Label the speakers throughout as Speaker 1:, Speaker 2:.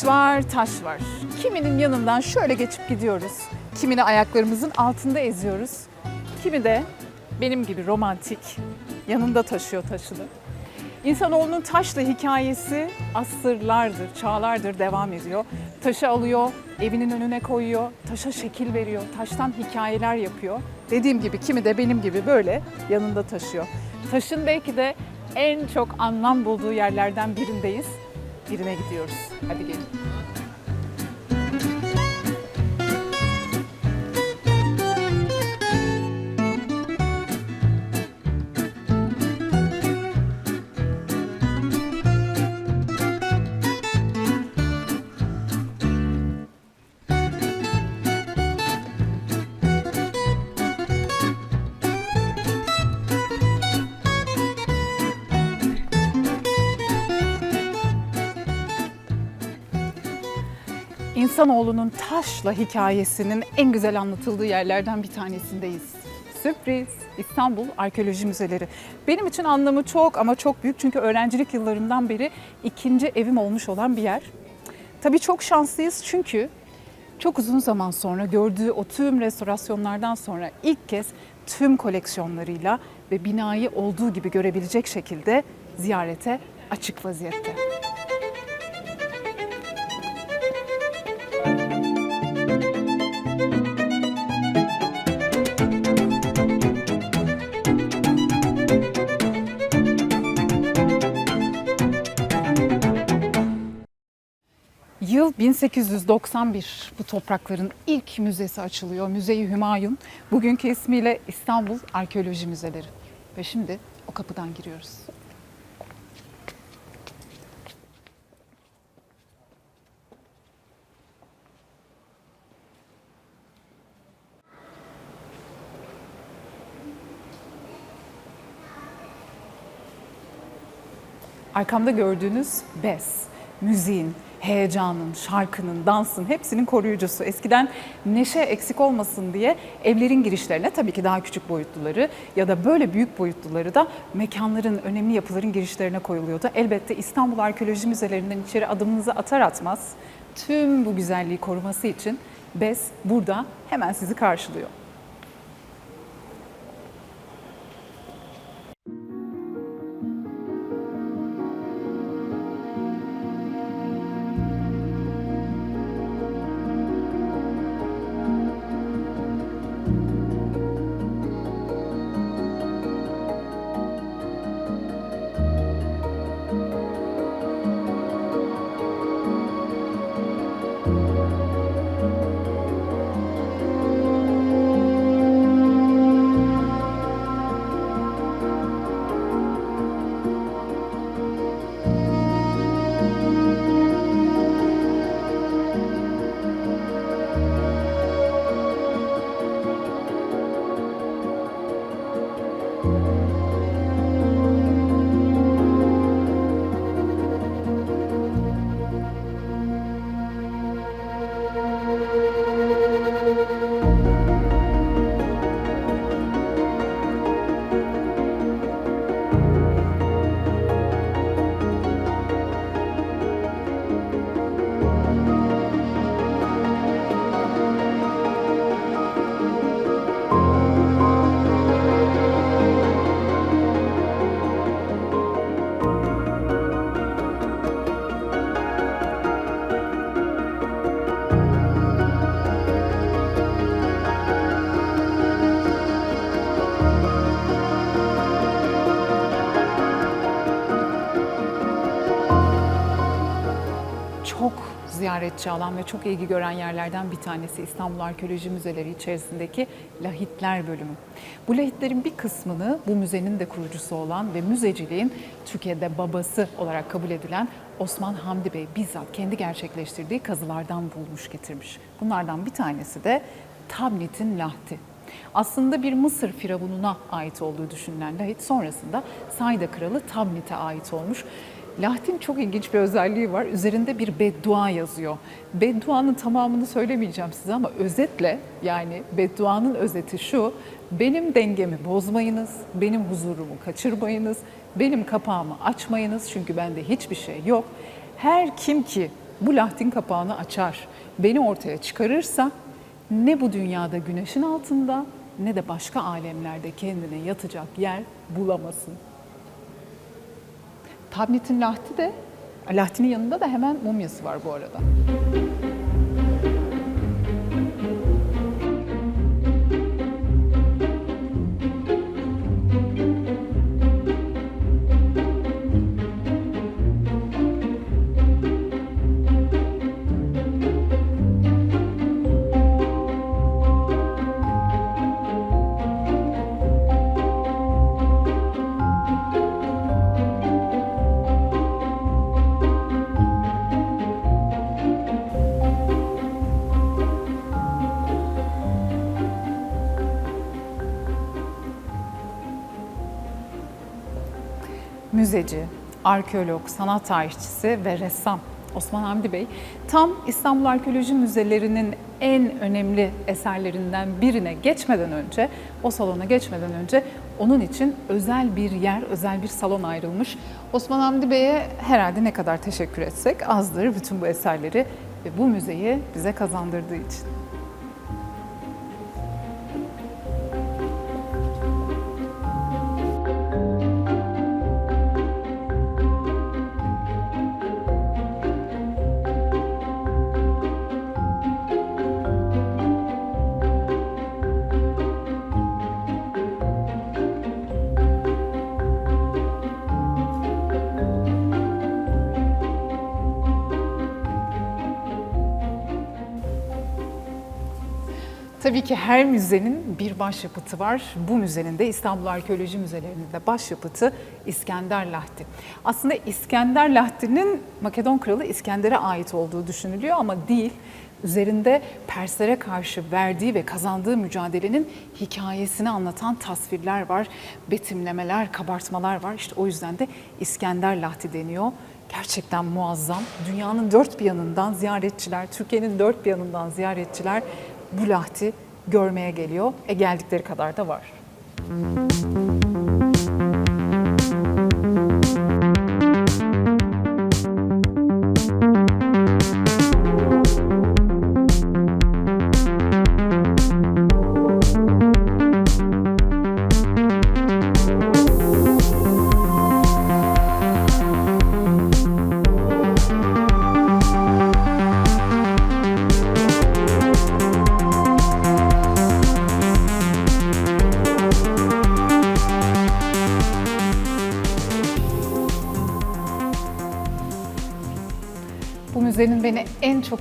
Speaker 1: Taş var, taş var. Kiminin yanından şöyle geçip gidiyoruz. Kimini ayaklarımızın altında eziyoruz. Kimi de benim gibi romantik, yanında taşıyor taşını. İnsanoğlunun taşla hikayesi asırlardır, çağlardır devam ediyor. Taşı alıyor, evinin önüne koyuyor, taşa şekil veriyor, taştan hikayeler yapıyor. Dediğim gibi kimi de benim gibi böyle yanında taşıyor. Taşın belki de en çok anlam bulduğu yerlerden birindeyiz. Birine gidiyoruz. Hadi gelin. İnsanoğlunun taşla hikayesinin en güzel anlatıldığı yerlerden bir tanesindeyiz. Sürpriz, İstanbul Arkeoloji Müzeleri. Benim için anlamı çok ama çok büyük çünkü öğrencilik yıllarımdan beri ikinci evim olmuş olan bir yer. Tabii çok şanslıyız çünkü çok uzun zaman sonra gördüğü o tüm restorasyonlardan sonra ilk kez tüm koleksiyonlarıyla ve binayı olduğu gibi görebilecek şekilde ziyarete açık vaziyette. Yıl 1891 bu toprakların ilk müzesi açılıyor. Müzeyi Hümayun. Bugünkü ismiyle İstanbul Arkeoloji Müzeleri. Ve şimdi o kapıdan giriyoruz. Arkamda gördüğünüz bez, müziğin, heyecanın, şarkının, dansın hepsinin koruyucusu. Eskiden neşe eksik olmasın diye evlerin girişlerine tabii ki daha küçük boyutluları ya da böyle büyük boyutluları da mekanların, önemli yapıların girişlerine koyuluyordu. Elbette İstanbul Arkeoloji Müzelerinden içeri adımınızı atar atmaz tüm bu güzelliği koruması için bez burada hemen sizi karşılıyor. Ziyaretçi alan ve çok ilgi gören yerlerden bir tanesi İstanbul Arkeoloji Müzeleri içerisindeki lahitler bölümü. Bu lahitlerin bir kısmını bu müzenin de kurucusu olan ve müzeciliğin Türkiye'de babası olarak kabul edilen Osman Hamdi Bey bizzat kendi gerçekleştirdiği kazılardan bulmuş getirmiş. Bunlardan bir tanesi de Tabnit'in lahti. Aslında bir Mısır firavununa ait olduğu düşünülen lahit sonrasında Sayda kralı Tabnit'e ait olmuş. Lahtin çok ilginç bir özelliği var. Üzerinde bir beddua yazıyor. Bedduanın tamamını söylemeyeceğim size ama özetle yani bedduanın özeti şu. Benim dengemi bozmayınız, benim huzurumu kaçırmayınız, benim kapağımı açmayınız çünkü bende hiçbir şey yok. Her kim ki bu lahtin kapağını açar, beni ortaya çıkarırsa ne bu dünyada güneşin altında ne de başka alemlerde kendine yatacak yer bulamasın. Tablet'in lahti de, lahtinin yanında da hemen mumyası var bu arada. Müzeci, arkeolog, sanat tarihçisi ve ressam Osman Hamdi Bey tam İstanbul Arkeoloji Müzelerinin en önemli eserlerinden birine geçmeden önce, o salona geçmeden önce onun için özel bir yer, özel bir salon ayrılmış. Osman Hamdi Bey'e herhalde ne kadar teşekkür etsek azdır bütün bu eserleri ve bu müzeyi bize kazandırdığı için. Tabii ki her müzenin bir başyapıtı var. Bu müzenin de İstanbul Arkeoloji Müzeleri'nin de başyapıtı İskender Lahti. Aslında İskender Lahti'nin Makedon Kralı İskender'e ait olduğu düşünülüyor ama değil. Üzerinde Perslere karşı verdiği ve kazandığı mücadelenin hikayesini anlatan tasvirler var, betimlemeler, kabartmalar var. İşte o yüzden de İskender Lahti deniyor. Gerçekten muazzam. Dünyanın dört bir yanından ziyaretçiler, Türkiye'nin dört bir yanından ziyaretçiler bu lahti görmeye geliyor. E geldikleri kadar da var. Bu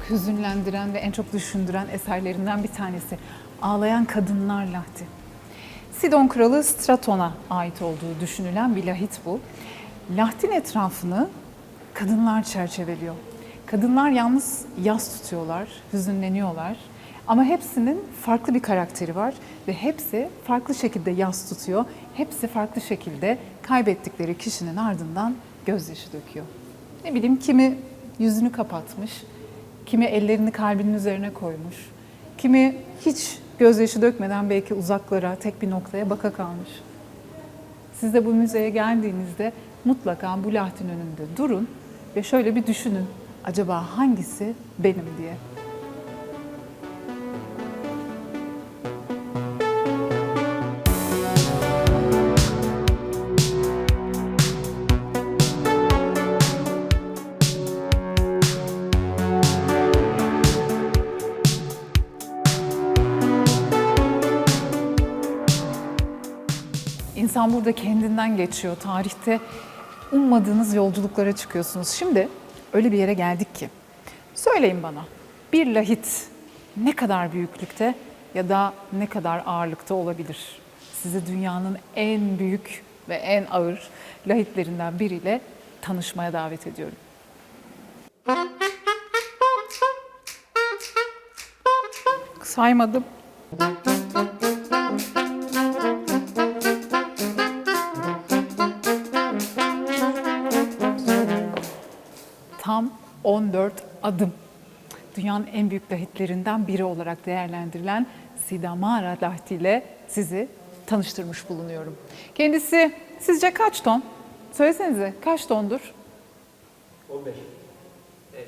Speaker 1: hüzünlendiren ve en çok düşündüren eserlerinden bir tanesi. Ağlayan Kadınlar Lahti. Sidon Kralı Straton'a ait olduğu düşünülen bir lahit bu. Lahtin etrafını kadınlar çerçeveliyor. Kadınlar yalnız yas tutuyorlar, hüzünleniyorlar. Ama hepsinin farklı bir karakteri var ve hepsi farklı şekilde yas tutuyor. Hepsi farklı şekilde kaybettikleri kişinin ardından gözyaşı döküyor. Ne bileyim kimi yüzünü kapatmış, kimi ellerini kalbinin üzerine koymuş, kimi hiç gözyaşı dökmeden belki uzaklara, tek bir noktaya baka kalmış. Siz de bu müzeye geldiğinizde mutlaka bu lahtin önünde durun ve şöyle bir düşünün. Acaba hangisi benim diye. İnsan burada kendinden geçiyor. Tarihte ummadığınız yolculuklara çıkıyorsunuz. Şimdi öyle bir yere geldik ki. Söyleyin bana bir lahit ne kadar büyüklükte ya da ne kadar ağırlıkta olabilir? Sizi dünyanın en büyük ve en ağır lahitlerinden biriyle tanışmaya davet ediyorum. Saymadım. 14 adım. Dünyanın en büyük lahitlerinden biri olarak değerlendirilen Sidamara lahti ile sizi tanıştırmış bulunuyorum. Kendisi sizce kaç ton? Söylesenize kaç tondur?
Speaker 2: 15. 5.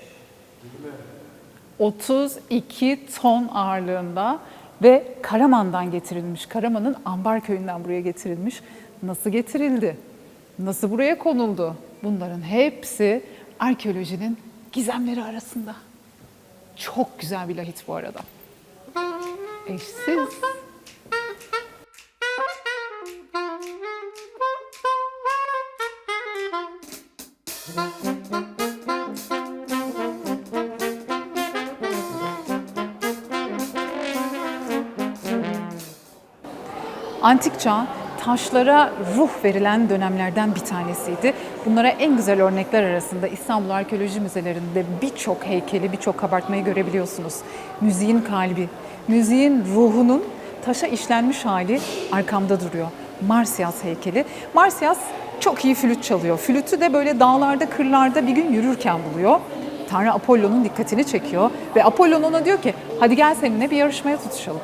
Speaker 1: 32 ton ağırlığında ve Karaman'dan getirilmiş. Karaman'ın Ambar köyünden buraya getirilmiş. Nasıl getirildi? Nasıl buraya konuldu? Bunların hepsi arkeolojinin gizemleri arasında. Çok güzel bir lahit bu arada. Eşsiz. Antik çağ taşlara ruh verilen dönemlerden bir tanesiydi. Bunlara en güzel örnekler arasında İstanbul Arkeoloji Müzelerinde birçok heykeli, birçok kabartmayı görebiliyorsunuz. Müziğin kalbi, müziğin ruhunun taşa işlenmiş hali arkamda duruyor. Marsyas heykeli. Marsyas çok iyi flüt çalıyor. Flütü de böyle dağlarda, kırlarda bir gün yürürken buluyor. Tanrı Apollo'nun dikkatini çekiyor ve Apollon ona diyor ki hadi gel seninle bir yarışmaya tutuşalım.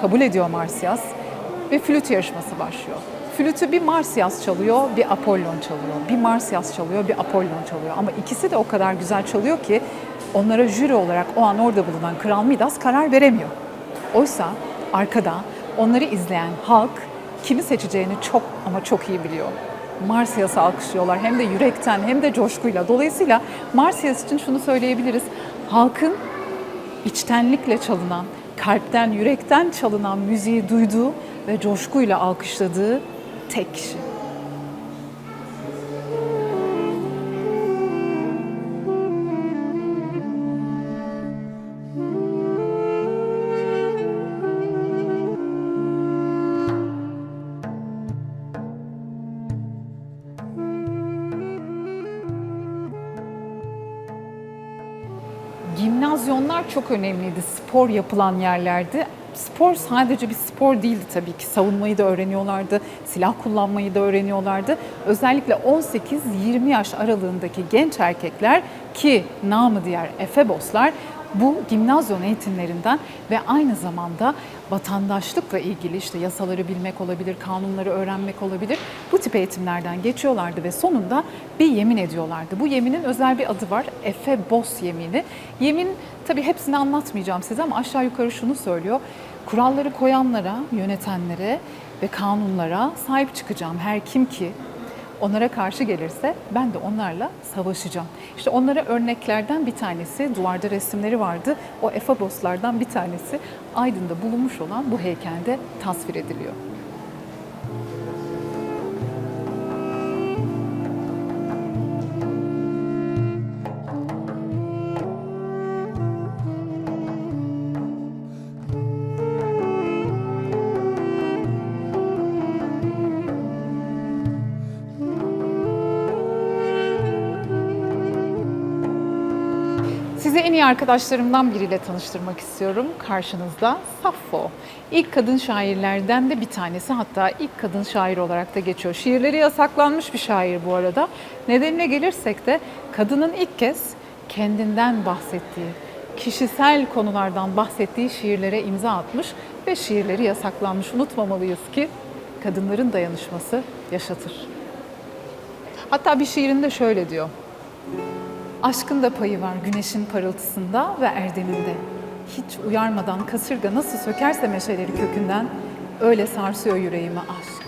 Speaker 1: Kabul ediyor Marsyas ve flüt yarışması başlıyor. Flütü bir Marsyas çalıyor, bir Apollon çalıyor. Bir Marsyas çalıyor, bir Apollon çalıyor. Ama ikisi de o kadar güzel çalıyor ki onlara jüri olarak o an orada bulunan Kral Midas karar veremiyor. Oysa arkada onları izleyen halk kimi seçeceğini çok ama çok iyi biliyor. Marsyas'ı alkışlıyorlar hem de yürekten hem de coşkuyla. Dolayısıyla Marsyas için şunu söyleyebiliriz. Halkın içtenlikle çalınan, kalpten, yürekten çalınan müziği duyduğu ve coşkuyla alkışladığı tek kişi. Gimnazyonlar çok önemliydi. Spor yapılan yerlerdi. Spor sadece bir spor değildi tabii ki. Savunmayı da öğreniyorlardı, silah kullanmayı da öğreniyorlardı. Özellikle 18-20 yaş aralığındaki genç erkekler ki namı diğer Efeboslar bu gimnazyon eğitimlerinden ve aynı zamanda vatandaşlıkla ilgili işte yasaları bilmek olabilir, kanunları öğrenmek olabilir. Bu tip eğitimlerden geçiyorlardı ve sonunda bir yemin ediyorlardı. Bu yeminin özel bir adı var. Efebos yemini. Yemin tabii hepsini anlatmayacağım size ama aşağı yukarı şunu söylüyor. Kuralları koyanlara, yönetenlere ve kanunlara sahip çıkacağım. Her kim ki onlara karşı gelirse ben de onlarla savaşacağım. İşte onlara örneklerden bir tanesi, duvarda resimleri vardı. O Efeboslardan bir tanesi Aydın'da bulunmuş olan bu heykelde tasvir ediliyor. Arkadaşlarımdan biriyle tanıştırmak istiyorum. Karşınızda Saffo. İlk kadın şairlerden de bir tanesi hatta ilk kadın şair olarak da geçiyor. Şiirleri yasaklanmış bir şair bu arada. Nedenine gelirsek de kadının ilk kez kendinden bahsettiği, kişisel konulardan bahsettiği şiirlere imza atmış ve şiirleri yasaklanmış. Unutmamalıyız ki kadınların dayanışması yaşatır. Hatta bir şiirinde şöyle diyor. Aşkın da payı var güneşin parıltısında ve erdeminde. Hiç uyarmadan kasırga nasıl sökerse meşeleri kökünden öyle sarsıyor yüreğimi aşk.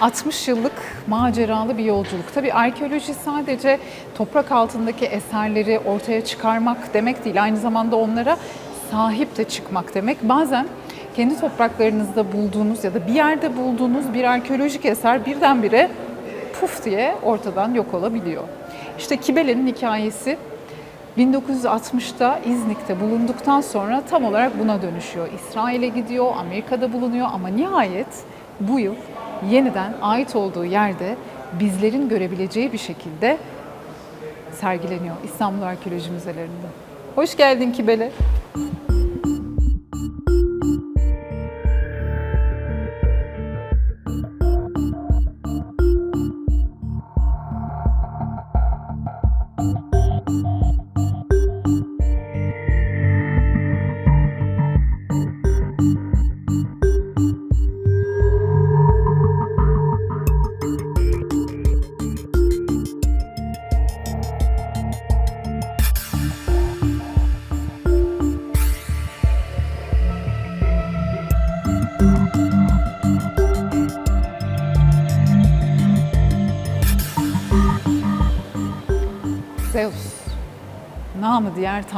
Speaker 1: ...60 yıllık maceralı bir yolculuk. Tabii arkeoloji sadece toprak altındaki eserleri ortaya çıkarmak demek değil. Aynı zamanda onlara sahip de çıkmak demek. Bazen kendi topraklarınızda bulduğunuz ya da bir yerde bulduğunuz bir arkeolojik eser birdenbire puf diye ortadan yok olabiliyor. İşte Kibele'nin hikayesi 1960'da İznik'te bulunduktan sonra tam olarak buna dönüşüyor. İsrail'e gidiyor, Amerika'da bulunuyor ama nihayet bu yıl yeniden ait olduğu yerde bizlerin görebileceği bir şekilde sergileniyor İstanbul Arkeoloji Müzelerinde. Hoş geldin Kibele.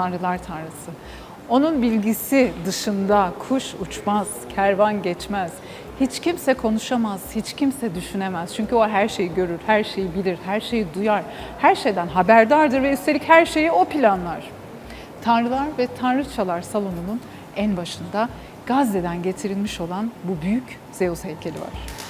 Speaker 1: Tanrılar tanrısı. Onun bilgisi dışında kuş uçmaz, kervan geçmez. Hiç kimse konuşamaz, hiç kimse düşünemez. Çünkü o her şeyi görür, her şeyi bilir, her şeyi duyar, her şeyden haberdardır ve üstelik her şeyi o planlar. Tanrılar ve Tanrıçalar salonunun en başında Gazze'den getirilmiş olan bu büyük Zeus heykeli var.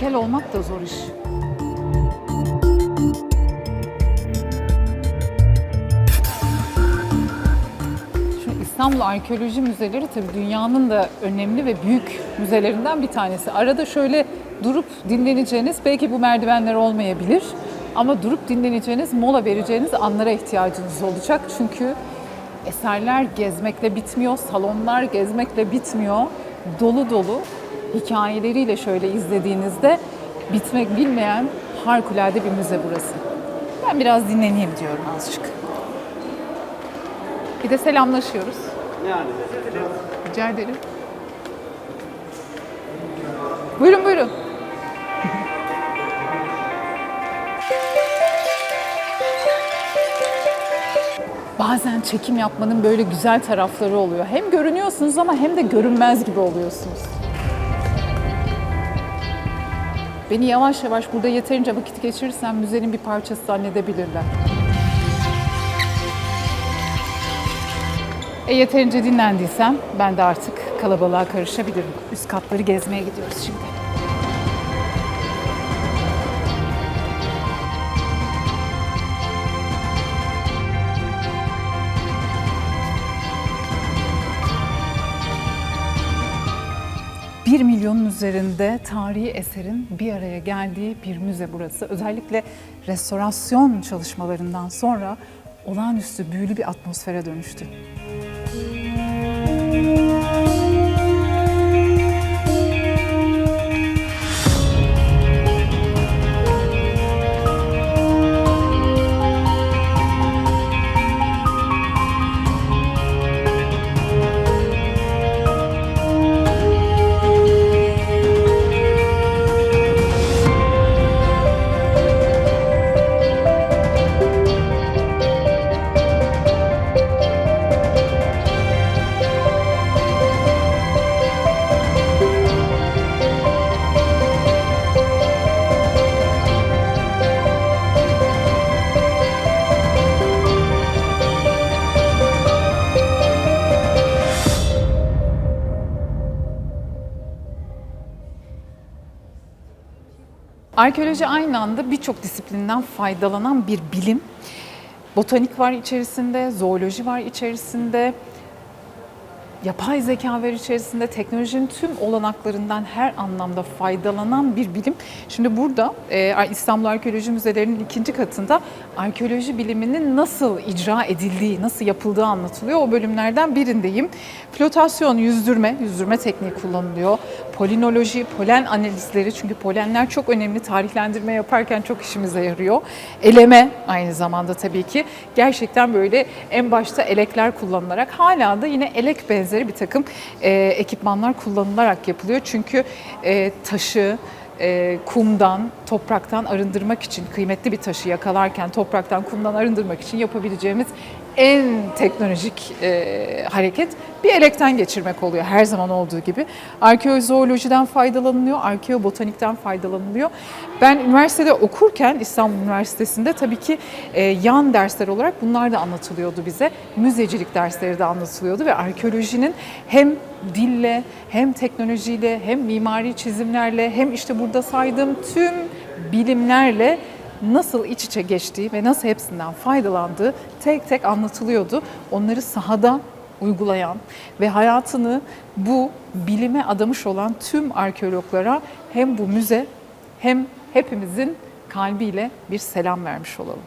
Speaker 1: Heykel olmak da zor iş. Şu İstanbul Arkeoloji Müzeleri tabii dünyanın da önemli ve büyük müzelerinden bir tanesi. Arada şöyle durup dinleneceğiniz, belki bu merdivenler olmayabilir ama durup dinleneceğiniz, mola vereceğiniz anlara ihtiyacınız olacak. Çünkü eserler gezmekle bitmiyor, salonlar gezmekle bitmiyor. Dolu dolu hikayeleriyle şöyle izlediğinizde bitmek bilmeyen harikulade bir müze burası. Ben biraz dinleneyim diyorum azıcık. Bir de selamlaşıyoruz.
Speaker 2: Yani.
Speaker 1: Rica ederim. Buyurun buyurun. Bazen çekim yapmanın böyle güzel tarafları oluyor. Hem görünüyorsunuz ama hem de görünmez gibi oluyorsunuz. Beni yavaş yavaş burada yeterince vakit geçirirsem müzenin bir parçası zannedebilirler. E yeterince dinlendiysem ben de artık kalabalığa karışabilirim. Üst katları gezmeye gidiyoruz şimdi. Bir milyonun üzerinde tarihi eserin bir araya geldiği bir müze burası. Özellikle restorasyon çalışmalarından sonra olağanüstü büyülü bir atmosfere dönüştü. Arkeoloji aynı anda birçok disiplinden faydalanan bir bilim. Botanik var içerisinde, zooloji var içerisinde, yapay zeka var içerisinde, teknolojinin tüm olanaklarından her anlamda faydalanan bir bilim. Şimdi burada e, İstanbul Arkeoloji Müzelerinin ikinci katında arkeoloji biliminin nasıl icra edildiği, nasıl yapıldığı anlatılıyor. O bölümlerden birindeyim. Flotasyon, yüzdürme, yüzdürme tekniği kullanılıyor. Polinoloji, polen analizleri çünkü polenler çok önemli. Tarihlendirme yaparken çok işimize yarıyor. Eleme aynı zamanda tabii ki. Gerçekten böyle en başta elekler kullanılarak hala da yine elek benzeri bir takım e, ekipmanlar kullanılarak yapılıyor. Çünkü e, taşı, e, kumdan, topraktan arındırmak için, kıymetli bir taşı yakalarken topraktan, kumdan arındırmak için yapabileceğimiz en teknolojik e, hareket bir elekten geçirmek oluyor her zaman olduğu gibi. Arkeozoolojiden faydalanılıyor, arkeobotanikten faydalanılıyor. Ben üniversitede okurken İstanbul Üniversitesi'nde tabii ki e, yan dersler olarak bunlar da anlatılıyordu bize. Müzecilik dersleri de anlatılıyordu ve arkeolojinin hem dille, hem teknolojiyle, hem mimari çizimlerle, hem işte burada saydığım tüm bilimlerle nasıl iç içe geçtiği ve nasıl hepsinden faydalandığı tek tek anlatılıyordu. Onları sahada uygulayan ve hayatını bu bilime adamış olan tüm arkeologlara hem bu müze hem hepimizin kalbiyle bir selam vermiş olalım.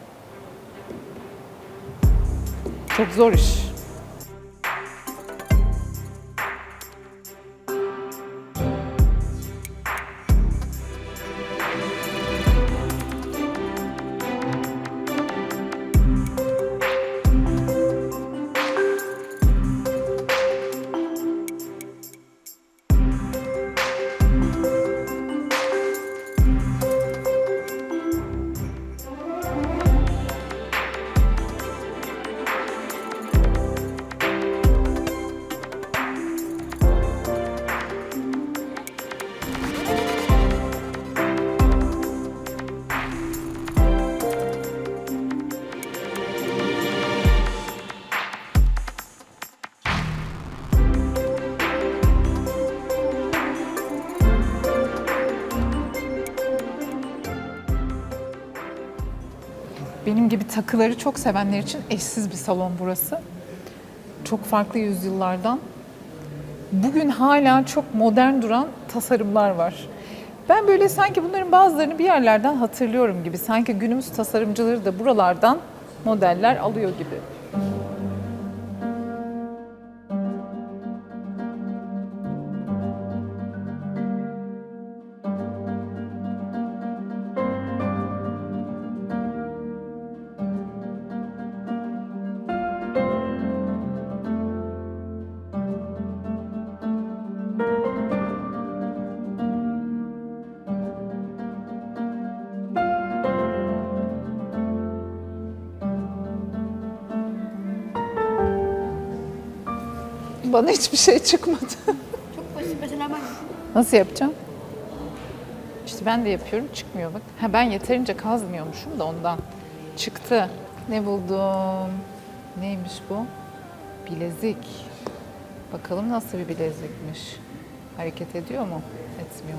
Speaker 1: Çok zor iş. Gibi takıları çok sevenler için eşsiz bir salon burası. Çok farklı yüzyıllardan. Bugün hala çok modern duran tasarımlar var. Ben böyle sanki bunların bazılarını bir yerlerden hatırlıyorum gibi. Sanki günümüz tasarımcıları da buralardan modeller alıyor gibi. Bana hiçbir şey çıkmadı.
Speaker 2: Çok basit mesela ben
Speaker 1: Nasıl yapacağım? İşte ben de yapıyorum çıkmıyor bak. Ha ben yeterince kazmıyormuşum da ondan. Çıktı. Ne buldum? Neymiş bu? Bilezik. Bakalım nasıl bir bilezikmiş. Hareket ediyor mu? Etmiyor.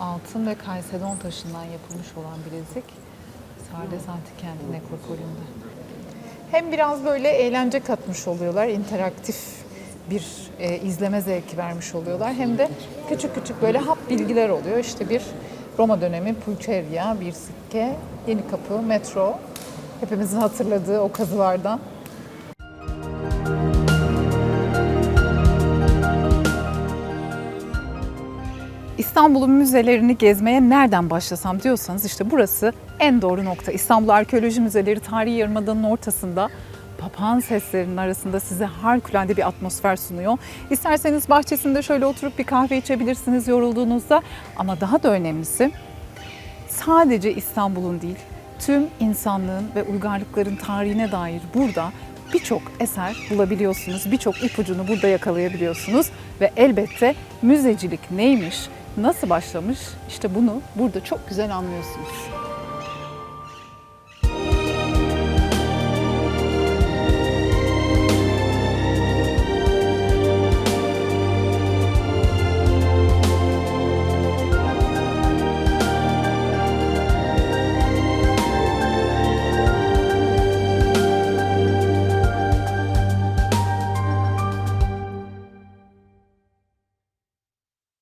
Speaker 1: Altın ve kaysedon taşından yapılmış olan bilezik. Sardes Antikent Nekropolü'nde. Hem biraz böyle eğlence katmış oluyorlar, interaktif bir e, izleme zevki vermiş oluyorlar. Hem de küçük küçük böyle hap bilgiler oluyor. İşte bir Roma dönemi Pulcheria, bir sikke, Yeni Kapı, metro. Hepimizin hatırladığı o kazılardan. İstanbul'un müzelerini gezmeye nereden başlasam diyorsanız işte burası en doğru nokta. İstanbul Arkeoloji Müzeleri tarihi yarımadanın ortasında papağan seslerinin arasında size harikulade bir atmosfer sunuyor. İsterseniz bahçesinde şöyle oturup bir kahve içebilirsiniz yorulduğunuzda ama daha da önemlisi sadece İstanbul'un değil tüm insanlığın ve uygarlıkların tarihine dair burada birçok eser bulabiliyorsunuz. Birçok ipucunu burada yakalayabiliyorsunuz ve elbette müzecilik neymiş, nasıl başlamış işte bunu burada çok güzel anlıyorsunuz.